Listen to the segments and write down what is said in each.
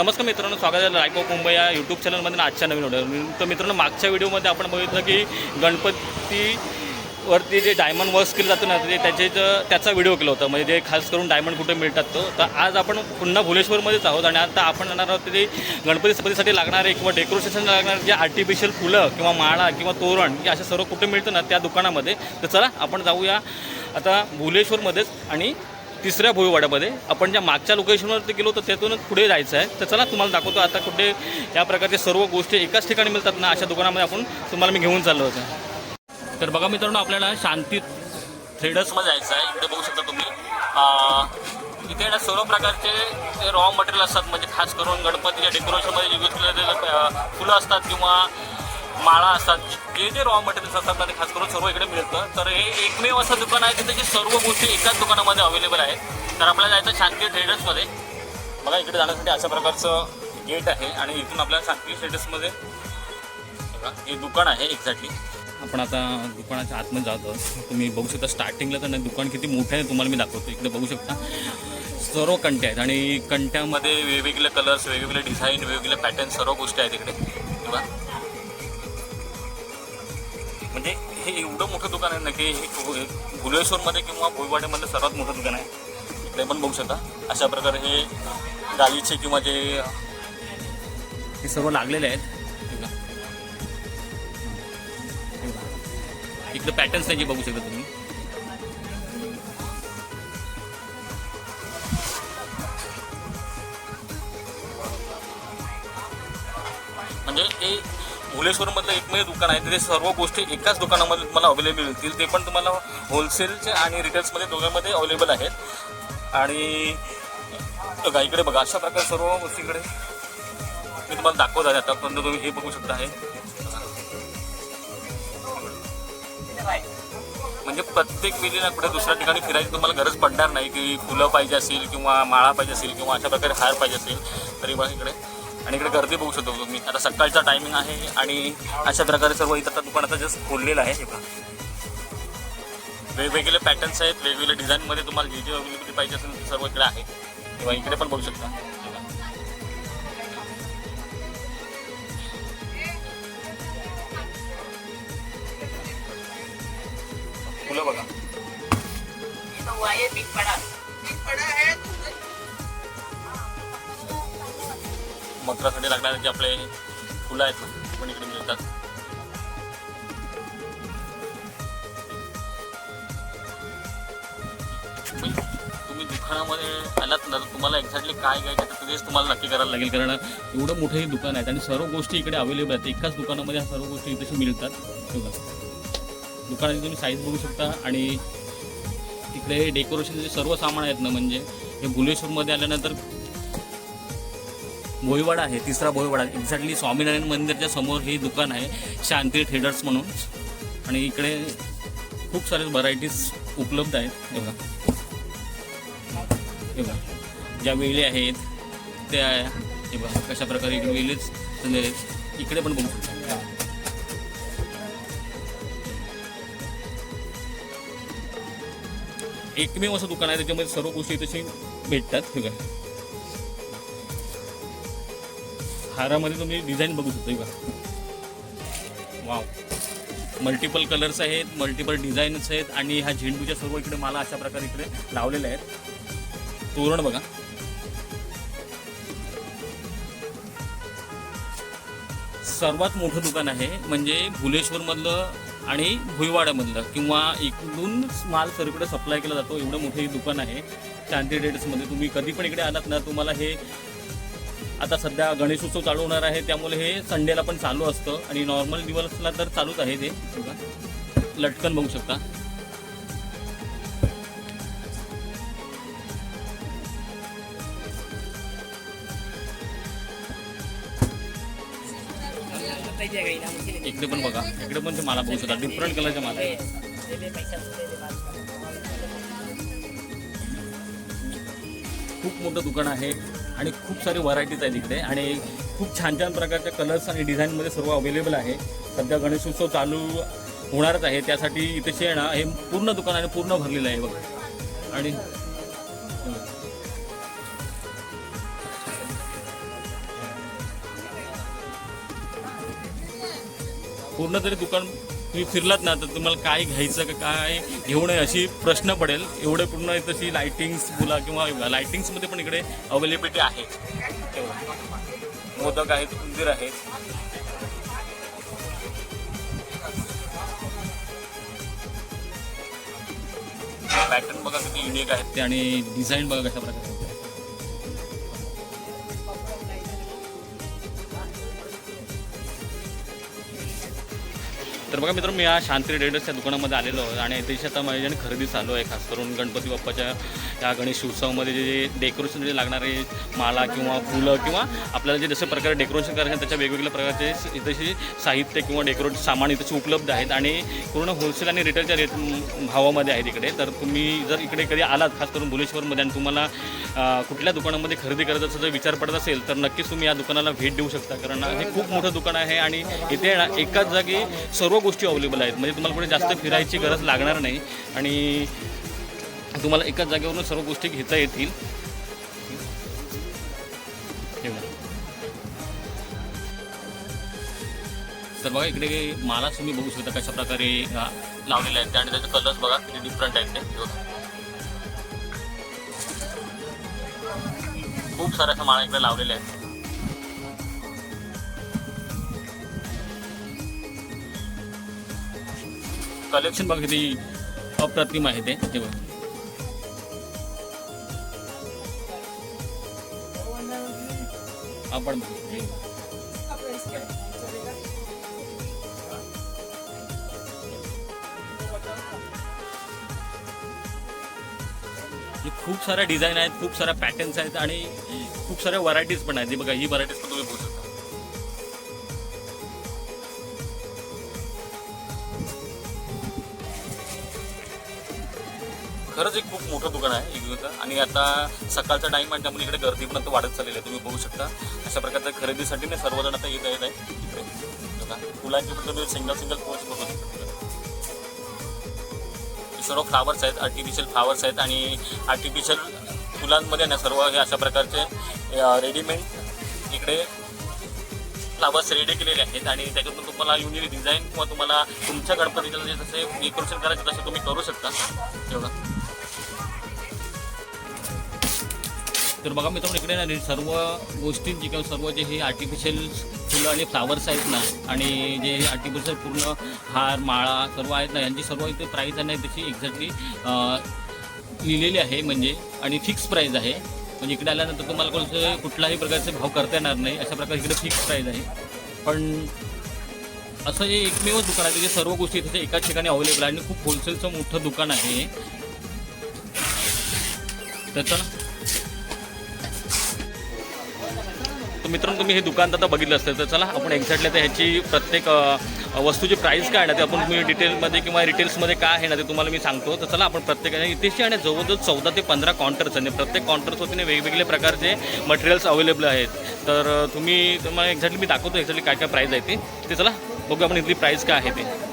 नमस्कार मित्रांनो स्वागत आहे लाईफ ऑफ मुंबई या यूट्यूब चॅनलमध्ये आजच्या नवीन व्हिडिओ तर मित्रांनो मागच्या व्हिडिओमध्ये आपण बघितलं की गणपतीवरती जे डायमंड वर्क केलं जातं ना ते त्याचे त्याचा व्हिडिओ केला होता. म्हणजे जे खास करून डायमंड कुठे मिळतात तो. तर आज आपण पुन्हा भुलेश्वरमध्येच आहोत आणि आता आपण जाणार आहोत ते गणपती सपतीसाठी लागणारे किंवा डेकोरेशन लागणारे जे आर्टिफिशियल फुलं किंवा माळा किंवा तोरण हे असे सर्व कुठे मिळतं ना त्या दुकानामध्ये. तर चला आपण जाऊया आता भुलेश्वरमध्येच आणि तिसऱ्या भोईवाड्यामध्ये आपण ज्या मागच्या लोकेशनवरती गेलो तर त्यातूनच पुढे जायचं आहे. तर चला तुम्हाला दाखवतो आता कुठे या प्रकारचे सर्व गोष्टी एकाच ठिकाणी मिळतात ना अशा दुकानामध्ये आपण तुम्हाला मी घेऊन चाललो होतो. तर बघा मित्रांनो आपल्याला शांती थ्रेडर्समध्ये जायचं आहे. इकडे बघू शकता तुम्ही. इथे ना सर्व प्रकारचे रॉ मटेरियल असतात म्हणजे खास करून गणपतीच्या डेकोरेशनमध्ये यूज केलेले फुलं असतात किंवा माळा असतात जे जे रॉ मटेरियल्स असतात ते खास करून सर्व इकडे मिळतं. तर हे एकमेव असं दुकान आहे तिथे जे सर्व गोष्टी एकाच दुकानामध्ये अवेलेबल आहेत. तर आपल्याला जायचं शांती ट्रेडर्समध्ये बघा इकडे जाण्यासाठी अशा प्रकारचं गेट आहे आणि इथून आपल्याला शांती ट्रेडर्समध्ये बघा हे दुकान आहे एक्झॅक्टली आपण आता दुकानाच्या आतमध्ये जातो तुम्ही बघू शकता स्टार्टिंगला तर नाही दुकान किती मोठं आहे तुम्हाला मी दाखवतो. इकडे बघू शकता. सर्व कंटे आहेत आणि कंट्यामध्ये वेगवेगळे कलर्स वेगवेगळे डिझाईन वेगवेगळे पॅटर्न सर्व गोष्टी आहेत इकडे. बघा. हे एवढं मोठं दुकान आहे ना की हे भुलेश्वरमध्ये किंवा भुईवाड्यामध्ये सर्वात मोठं दुकान आहे. इकडे पण बघू शकता. अशा प्रकारे हे गालीचे किंवा जे हे सर्व लागलेले आहेत. इकडे पॅटर्न्स त्याचे बघू शकता तुम्ही. म्हणजे ते मुलेश्वरमधलं एकमेव म्हणजे दुकान आहे तिथे सर्व गोष्टी एकाच दुकानामध्ये तुम्हाला अवेलेबल मिळतील. ते पण तुम्हाला होलसेलचे आणि रिटेल्समध्ये दोघांमध्ये अवेलेबल आहेत. आणि बघा इकडे बघा अशा प्रकारे सर्व गोष्टीकडे मी तुम्हाला दाखवत आहे आतापर्यंत तुम्ही हे बघू शकता आहे म्हणजे प्रत्येक वेळी ना कुठे दुसऱ्या ठिकाणी फिरायची तुम्हाला गरज पडणार नाही की फुलं पाहिजे असेल किंवा माळा पाहिजे असेल किंवा अशा प्रकारे हार पाहिजे असेल. तरी बघा इकडे. आणि इकडे गर्दी बघू शकतो तुम्ही. आता सकाळचा टायमिंग आहे आणि अशा प्रकारे सर्व इथं आता दुकान आता जस्ट खोललेलं आहे. हे वेगवेगळे पॅटर्न्स आहेत वेगवेगळ्या डिझाईनमध्ये तुम्हाला जे जे अवेलेबिलिटी पाहिजे असेल ते सर्व इकडे आहे. किंवा इकडे पण बघू शकता. फुलं बघा. मकरासाठी लागणारे जे आपले फुलं आहेत ना पण इकडे मिळतात? तुम्ही दुकानामध्ये आलात ना तर तुम्हाला एक्झॅक्टली काय घ्यायचं तर तेच तुम्हाला नक्की करायला लागेल कारण एवढं मोठं हे दुकान आहे आणि सर्व गोष्टी इकडे अवेलेबल आहेत. एकाच दुकानामध्ये ह्या सर्व गोष्टी इथे मिळतात. बघा. दुकानाची तुम्ही साईज बघू शकता आणि इकडे डेकोरेशनचे सर्व सामान आहेत ना म्हणजे हे भुलेश्वरमध्ये आल्यानंतर भोईवाडा आहे तिसरा भोईवाडा. एक्झॅक्टली स्वामीनारायण मंदिरच्या समोर हे दुकान आहे शांती ट्रेडर्स म्हणून. आणि इकडे खूप सारे व्हरायटीज उपलब्ध आहेत. बघा. हे बघा. ज्या वेळी आहेत त्या हे बघा कशा प्रकारे इकडे वेळीच आहेत. इकडे पण बघू शकता. एकमेव असं दुकान आहे त्याच्यामध्ये सर्व गोष्टी तशी भेटतात. ठीक आहे हारामध्ये तुम्ही डिझाईन बघू शकता बघा. वाव मल्टिपल कलर्स आहेत मल्टिपल डिझाईन्स आहेत आणि ह्या झेंडूच्या सर्व इकडे मला अशा प्रकारे इकडे लावलेल्या आहेत. तोरण बघा. सर्वात मोठं दुकान आहे म्हणजे भुलेश्वरमधलं आणि भुईवाड्यामधलं किंवा इकडून माल सर्वीकडे सप्लाय केला जातो एवढं मोठं हे दुकान आहे. शांती ट्रेडर्समध्ये तुम्ही कधी पण इकडे आलात ना तुम्हाला हे आता सध्या गणेशोत्सव चालू होणार आहे. त्यामुळे हे संडेला पण चालू असतं आणि नॉर्मल दिवसला तर चालूच आहे ते. लटकन बघू शकता. इकडे पण बघा. इकडे पण ते माला बघू शकता. डिफरंट कलरच्या माला खूप मोठं दुकान आहे. आणि खूप सारे व्हरायटीज आहेत इकडे. आणि खूप छान छान प्रकारच्या कलर्स आणि डिझाईनमध्ये सर्व अवेलेबल आहे. सध्या गणेशोत्सव चालू होणारच आहे. त्यासाठी इथे शेणं हे पूर्ण दुकानाने पूर्ण भरलेलं आहे बघा. आणि पूर्ण तरी दुकान तुम्ही फिरलात ना तर तुम्हाला काय घ्यायचं का काय? घेऊ नये अशी प्रश्न पडेल. एवढे पूर्ण तशी लाइटिंग्स बोला किंवा लायटिंग्समध्ये पण इकडे अवेलेबिलिटी आहे. मोदक आहेत उंदीर आहेत. पॅटर्न बघा किती युनिक आहेत. ते आणि डिझाईन बघा कशा प्रकारे. तर बघा मित्र मी या शांती ट्रेडर्सच्या दुकानामध्ये आलेलो आहे आणि त्याची आता माझ्या खरेदी चालू आहे खास करून गणपती बाप्पाच्या या गणेश उत्सवामध्ये जे डेकोरेशन जे लागणारे माला किंवा फुलं किंवा आपल्याला जे जसे प्रकारे डेकोरेशन करायचे त्याच्या वेगवेगळ्या प्रकारचे इथेशी साहित्य किंवा डेकोरेट सामान इथेशी उपलब्ध आहेत आणि पूर्ण होलसेल आणि रिटेलच्या रेट भावामध्ये आहेत इकडे. तर तुम्ही जर इकडे कधी आलात खास करून भुलेश्वरमध्ये आणि तुम्हाला कुठल्या दुकानामध्ये खरेदी करायचा जर विचार पडत असेल तर नक्कीच तुम्ही या दुकानाला भेट देऊ शकता. कारण हे खूप मोठं दुकान आहे आणि इथे एकाच जागी सर्व गोष्टी अवेलेबल आहेत. म्हणजे तुम्हाला कुठे जास्त फिरायची गरज लागणार नाही. आणि तुम्हाला एकाच जागेवरून सर्व गोष्टी घेता येतील. तर बघा इकडे मालाच तुम्ही बघू शकता कशा प्रकारे लावलेले आहेत. आणि त्याचे कलर्स बघा किती डिफरंट आहेत ते. खूप साऱ्या अशा माळा इकडे लावलेल्या आहेत. कलेक्शन बघा किती अप्रतिम आहे ते. तेव्हा आपण खूप साऱ्या डिझाईन आहेत खूप साऱ्या पॅटर्न्स आहेत आणि खूप साऱ्या व्हरायटीज पण आहेत. बघा ही व्हरायटीज पण तुम्ही बघू खरंच एक खूप मोठं दुकान आहे इकडचं आणि आता सकाळचा टाईम आहे त्यामुळे इकडे गर्दी पण आता वाढत चाललेली आहे. तुम्ही बघू शकता. अशा प्रकारच्या खरेदीसाठी ना सर्वजण आता येत येत आहे इकडे फुलांची पण तुम्ही सिंगल सिंगल पोच बघू शकता. सर्व फ्लावर्स आहेत आर्टिफिशियल फ्लावर्स आहेत आणि आर्टिफिशियल फुलांमध्ये ना सर्व हे अशा प्रकारचे रेडीमेड इकडे फ्लावर्स रेडी केलेले आहेत. आणि त्याच्यातून तुम्हाला युनिक डिझाईन किंवा तुम्हाला तुमच्या गणपतीचं जे जसे डेकोरेशन करायचं तसे तुम्ही करू शकता. एवढं. तर बघा मित्रांनो इकडे ना सर्व गोष्टींची किंवा सर्व जे हे आर्टिफिशियल फुलं आणि फ्लावर्स आहेत ना आणि जे हे आर्टिफिशियल पूर्ण हार माळा सर्व आहेत ना यांची सर्व इथे प्राईस आहे ना त्याची एक्झॅक्टली लिहिलेली आहे म्हणजे आणि फिक्स प्राईज आहे म्हणजे इकडे आल्यानंतर तुम्हाला कोणतं कुठलाही प्रकारचे भाव करता येणार नाही अशा प्रकारे इकडे फिक्स प्राईज आहे पण असं हे एकमेव दुकान आहे जे सर्व गोष्टी तिथे एकाच ठिकाणी अवेलेबल आहे आणि खूप होलसेलचं मोठं दुकान आहे हे. तर मित्रांनो तुम्ही हे दुकान आता बघितलं असतं तर चला आपण एक्झॅक्टली आता ह्याची प्रत्येक वस्तूची प्राईस काय आहे ना ते आपण तुम्ही डिटेलमध्ये किंवा रिटेल्समध्ये काय आहे ना ते तुम्हाला मी सांगतो. तर चला आपण प्रत्येकाने इथेशी आणि जवळजवळ चौदा ते पंधरा काउंटर्स आणि प्रत्येक काउंटर्सवरतीने वेगवेगळे प्रकारचे मटेरियल्स अवेलेबल आहेत. तर तुम्ही तुम्हाला एक्झॅक्टली मी दाखवतो एक्झॅक्टली काय काय प्राईस आहे ते. ते चला बघू आपण इथली प्राईस काय आहे ते.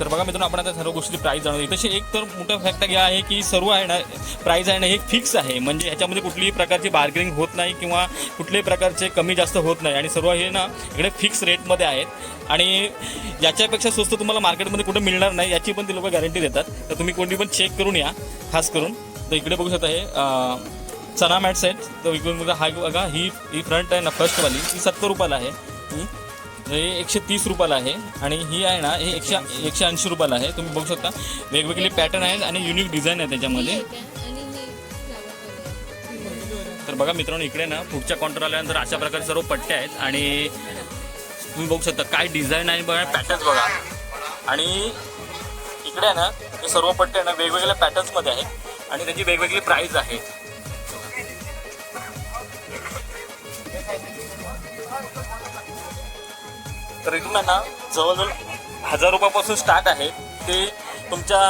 तर बघा मित्रांनो आपण आता सर्व गोष्टी प्राईस जाणवली तशी एक तर मोठा फॅक्ट घ्या आहे की सर्व आहे ना प्राईज आहे ना हे फिक्स आहे. म्हणजे ह्याच्यामध्ये कुठलीही प्रकारची बार्गेनिंग होत नाही किंवा कुठल्याही प्रकारचे कमी जास्त होत नाही. आणि सर्व हे ना इकडे फिक्स रेटमध्ये आहेत. आणि याच्यापेक्षा स्वस्त तुम्हाला मार्केटमध्ये कुठं मिळणार नाही याची पण ते लोक गॅरंटी देतात. तर तुम्ही कोणी पण चेक करून या खास करून. तर इकडे बघू शकता हे चना मॅट्स आहेत तर इकडून बघा हा बघा ही ही फ्रंट आहे ना फर्स्टवाली ही सत्तर रुपयाला आहे. ही एकशे तीस रुपयाला आहे. आणि ही आहे ना हे एकशे एकशे ऐंशी रुपयाला आहे. तुम्ही बघू शकता. वेगवेगळे पॅटर्न आहेत आणि युनिक डिझाईन आहे त्याच्यामध्ये. तर बघा मित्रांनो इकडे ना पुढच्या काउंटर आल्यानंतर अशा प्रकारे सर्व पट्ट्या आहेत. आणि तुम्ही बघू शकता काय डिझाईन आहे बघा पॅटर्न्स बघा. आणि इकडे आहे ना हे सर्व पट्टे ना वेगवेगळ्या पॅटर्न्समध्ये आहेत. आणि त्याची वेगवेगळी प्राईस आहे. तर इथून आहे ना जवळजवळ हजार रुपयापासून स्टार्ट आहे. ते तुमच्या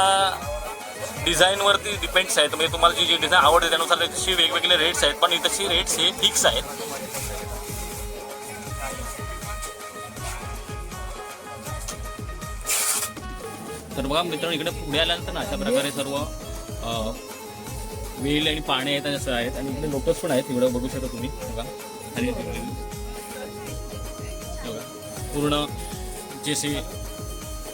डिझाईनवरती डिपेंड्स आहेत म्हणजे तुम्हाला जी जी डिझाईन आवडते त्यानुसार त्याची वेगवेगळे रेट्स आहेत. पण तशी रेट्स हे फिक्स आहेत. तर बघा मित्रांनो इकडे पुढे आल्यानंतर ना अशा प्रकारे सर्व वेल आणि पाणी आहेत आणि असं आहेत. आणि इकडे लोटस पण आहेत. इकडे बघू शकता तुम्ही. बघा. आणि पूर्ण जसे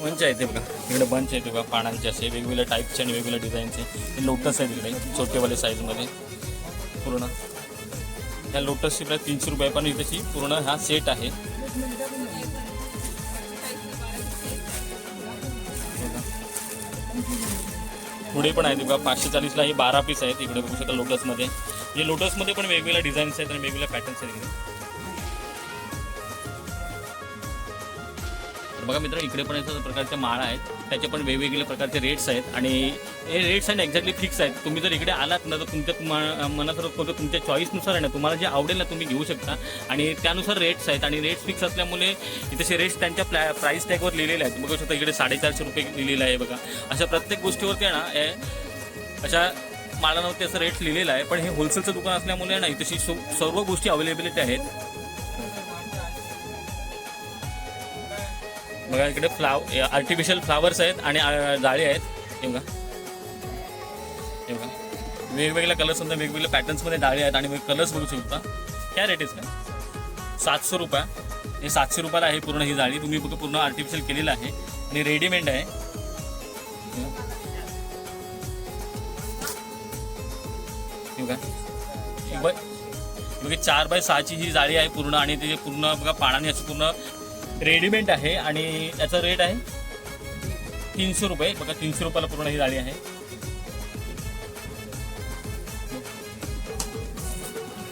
मंच आहे ते बघा. इकडे बंच आहे ते बघा पानांचे असे वेगवेगळ्या टाईपचे आणि वेगवेगळ्या डिझाईनचे लोटस आहे तिकडे छोटेवाले साईजमध्ये पूर्ण. ह्या लोटसची प्राईस तीनशे रुपये पण इथेची पूर्ण हा सेट आहे. पुढे पण आहे बघा पाचशे चाळीसला हे बारा पीस आहेत. इकडे बघू शकता लोटसमध्ये हे लोटसमध्ये पण वेगवेगळ्या डिझाईन्स आहेत आणि वेगवेगळ्या पॅटर्न्स आहेत बघा मित्र इकडे पण अशा प्रकारच्या माळा आहेत. त्याचे पण वेगवेगळे प्रकारचे रेट्स आहेत. आणि हे रेट्स आहेत एक्झॅक्टली फिक्स आहेत. तुम्ही जर इकडे आलात ना तर तुमच्या तुम्हा- मनात तुमच्या चॉईसनुसार आहे ना तुम्हाला जे आवडेल ना तुम्ही घेऊ शकता. आणि त्यानुसार रेट्स आहेत. आणि रेट्स फिक्स असल्यामुळे इथे रेट्स त्यांच्या प्लॅ प्राईस टॅगवर लिहिलेले आहेत. बघू शकता इकडे साडेचारशे रुपये लिहिलेलं आहे बघा. अशा प्रत्येक गोष्टीवरती आहे ना अशा माळांवरती असं रेट लिहिलेलं आहे. पण हे होलसेलचं दुकान असल्यामुळे ना इथेशी सर्व गोष्टी अवेलेबिलिटी आहेत. बघा इकडे फ्लाव आर्टिफिशियल फ्लावर्स आहेत आणि जाळी आहेत. हे बघा. हे बघा. वेगवेगळ्या कलर्समध्ये वेगवेगळ्या पॅटर्न्समध्ये डाळी आहेत आणि कलर्स बघू शकता. काय रेट इज काय सातशे रुपया. हे सातशे रुपयाला आहे पूर्ण ही जाळी. तुम्ही बघा पूर्ण आर्टिफिशियल केलेलं आहे. आणि रेडीमेड आहे. बघा. चार बाय सहाची ही जाळी आहे पूर्ण आणि ते पूर्ण बघा पाण्याने असं पूर्ण रेडीमेड आहे आणि याचा रेट आहे तीनशे रुपये. बघा तीनशे रुपयाला पूर्ण ही जाळी आहे.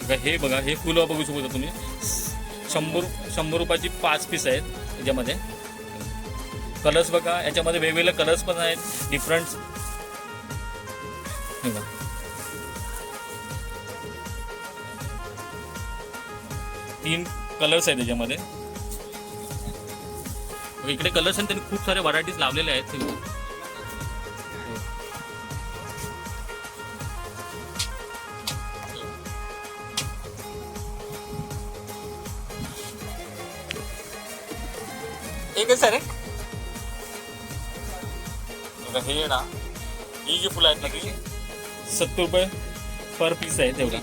बघा हे बघा हे फुलं बघू शकता तुम्ही. शंभर शंभर रुपयाची पाच पीस आहेत याच्यामध्ये. कलर्स बघा याच्यामध्ये वेगवेगळे कलर्स पण आहेत डिफरंट तीन कलर्स आहेत त्याच्यामध्ये इकडे कलर्स आणि त्यांनी खूप सारे व्हरायटीज लावलेले आहेत हे बघा. एकच आहे रे बघा हे ना ही जी फुलं आहेत ना ती सत्तर रुपये पर पीस आहे तेवढा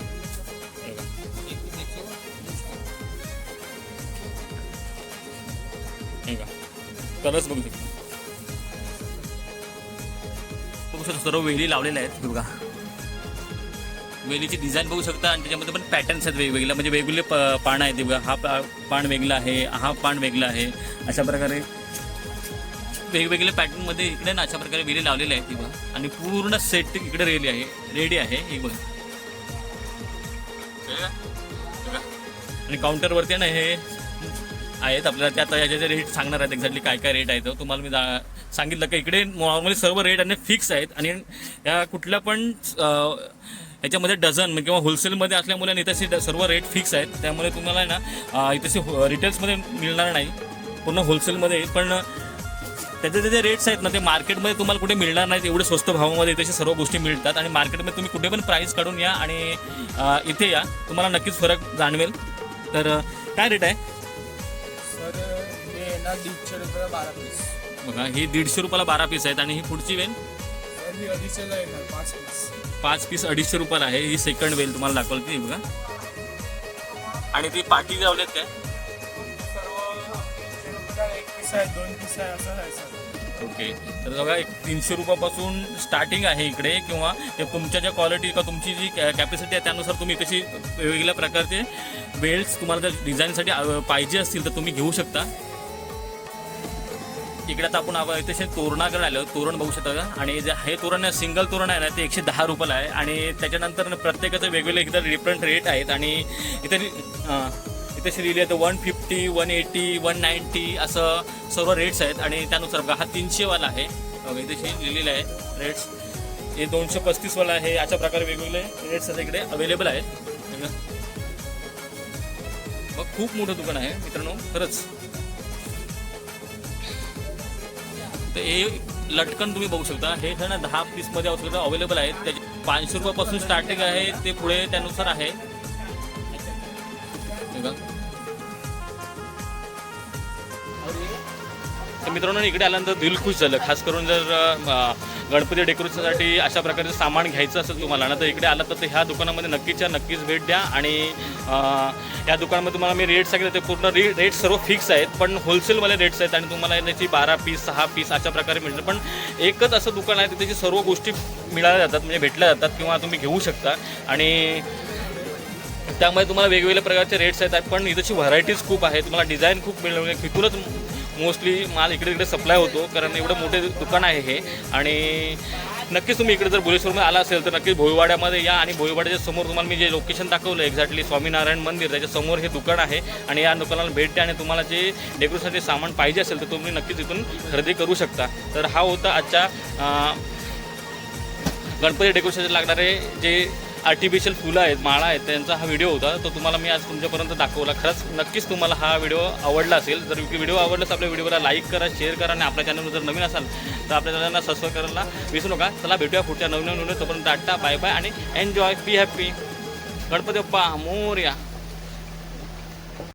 कलर्स बघू शकता बघू शकता सर्व वेली लावलेल्या आहेत. बघा. वेलीची डिझाईन बघू शकता आणि त्याच्यामध्ये पण पॅटर्न्स आहेत वेगवेगळे म्हणजे वेगवेगळे प पान आहेत बघा. हा पा पान वेगळा आहे हा पान वेगळा आहे. अशा प्रकारे वेगवेगळ्या पॅटर्नमध्ये इकडे ना अशा प्रकारे वेली लावलेले आहेत बघा. आणि पूर्ण सेट इकडे रेडी आहे. रेडी आहे हे? बघा. आणि काउंटरवरती ना हे आहेत. आपल्याला त्या आता याचे रेट सांगणार आहेत एक्झॅक्टली काय काय रेट आहे तो. तुम्हाला मी जा- सांगितलं की इकडे नॉर्मली सर्व रेट आणि फिक्स आहेत. आणि या कुठल्या पण याच्यामध्ये डझन किंवा होलसेलमध्ये असल्यामुळे आणि ड- सर्व रेट फिक्स आहेत. त्यामुळे तुम्हाला आहे ना अं, हो- रिटेल्समध्ये मिळणार नाही. पूर्ण होलसेलमध्ये पण त्याचे जे रेट्स आहेत ना ते मार्केटमध्ये तुम्हाला कुठे मिळणार नाहीत. एवढे स्वस्त भावामध्ये इथे सर्व गोष्टी मिळतात. आणि मार्केटमध्ये तुम्ही कुठे पण प्राईस काढून या आणि इथे या. तुम्हाला नक्कीच फरक जाणवेल. तर काय रेट आहे? दीडशे रुपये बारा पीस बघा ही दीडशे रुपयाला बारा पीस आहेत आणि ही पुढची वेल? सर ही अडीचशेला येणार पाच पीस पाच पीस अडीचशे रुपयाला आहे. ही सेकंड वेल तुम्हाला दाखवली ती बघा. आणि ती पाठी लावलेत काय? सर्व दीडशे रुपयाला एक पीस आहे दोन पीस आहे असं आहे सर. ओके. तर बघा एक तीनशे रुपयापासून स्टार्टिंग आहे इकडे किंवा ते तुमच्या ज्या क्वालिटी किंवा तुमची जी कॅपॅसिटी आहे त्यानुसार तुम्ही कशी वेगवेगळ्या प्रकारचे बेल्ट्स तुम्हाला जर डिझाईनसाठी पाहिजे असतील तर तुम्ही घेऊ शकता. इकडे आता आपण आपण इथे तोरणाकडे आलो. तोरण बघू शकता का? आणि जे हे तोरण सिंगल तोरण आहे ना ते एकशे दहा रुपयाला आहे. आणि त्याच्यानंतर प्रत्येकाचं वेगवेगळे इथं डिफरंट रेट आहेत. आणि इथे अं, इथे लिहिले आहेत one fifty one eighty one ninety असं सर्व रेट्स आहेत. आणि त्यानुसार बघा हा तीनशेवाला आहे. बघा इथे लिहिलेलं आहे रेट्स हे दोनशे पस्तीसवाला आहे. अशा प्रकारे वेगवेगळे रेट्स आता इकडे अवेलेबल आहेत. खूप मोठं दुकान आहे मित्रांनो. खरंच. तर हे लटकन तुम्ही बघू शकता. हे ना दहा पीसमध्ये औषधं अवेलेबल आहेत त्याचे पाचशे रुपयापासून स्टार्टिंग आहे. ते पुढे त्यानुसार आहे. तर मित्रांनो इकडे आल्यानंतर दिल खुश झालं. खास करून जर गणपती डेकोरेशनसाठी अशा प्रकारचं सामान घ्यायचं असेल तुम्हाला ना तर इकडे आलं तर ह्या दुकानामध्ये नक्कीच्या नक्कीच भेट द्या. आणि या दुकानामध्ये तुम्हाला मी रेट सांगितलं ते पूर्ण रे रेट सर्व फिक्स आहेत पण होलसेलवाले रेट्स आहेत आणि तुम्हाला त्याची बारा पीस सहा पीस अशा प्रकारे मिळतं पण एकच असं दुकान आहे तिथे त्याची सर्व गोष्टी मिळाल्या जातात म्हणजे भेटल्या जातात किंवा तुम्ही घेऊ शकता. आणि त्यामुळे तुम्हाला वेगवेगळ्या प्रकारचे रेट्स आहेत पण इथंची व्हरायटीज खूप आहे तुम्हाला डिझाईन खूप मिळवले म्हणजे तिथूनच मोस्टली माल इकडे इकडे सप्लाय होतो कारण एवढं मोठे दुकान आहे हे. आणि नक्कीच तुम्ही इकडे जर भुलेश्वरमध्ये आला असेल तर नक्कीच भोईवाड्यामध्ये या आणि भोईवाड्याच्या समोर तुम्हाला मी जे लोकेशन दाखवलं एक्झॅक्टली स्वामीनारायण मंदिर त्याच्यासमोर हे दुकान आहे. आणि या दुकानाला भेट द्या आणि तुम्हाला जे डेकोरेशनचे सामान पाहिजे असेल तर तुम्ही नक्कीच इथून खरेदी करू शकता. तर हा होता आजच्या गणपती डेकोरेशनचे लागणारे जे आर्टिफिशियल फुलं आहेत माळा आहेत त्यांचा हा व्हिडिओ होता. तो तुम्हाला मी आज तुमच्यापर्यंत दाखवला. खरंच नक्कीच तुम्हाला हा व्हिडिओ आवडला असेल. जर व्हिडिओ आवडलास आपल्या व्हिडिओला लाईक करा शेअर करा आणि आपल्या चॅनलवर जर नवीन असाल तर आपल्या चॅनलला सबस्क्राईब करायला विसरू नका. चला भेटूया पुढच्या नवीन नवीन तोपर्यंत आट्टा बाय बाय आणि enjoy be happy Ganpati Bappa Morya.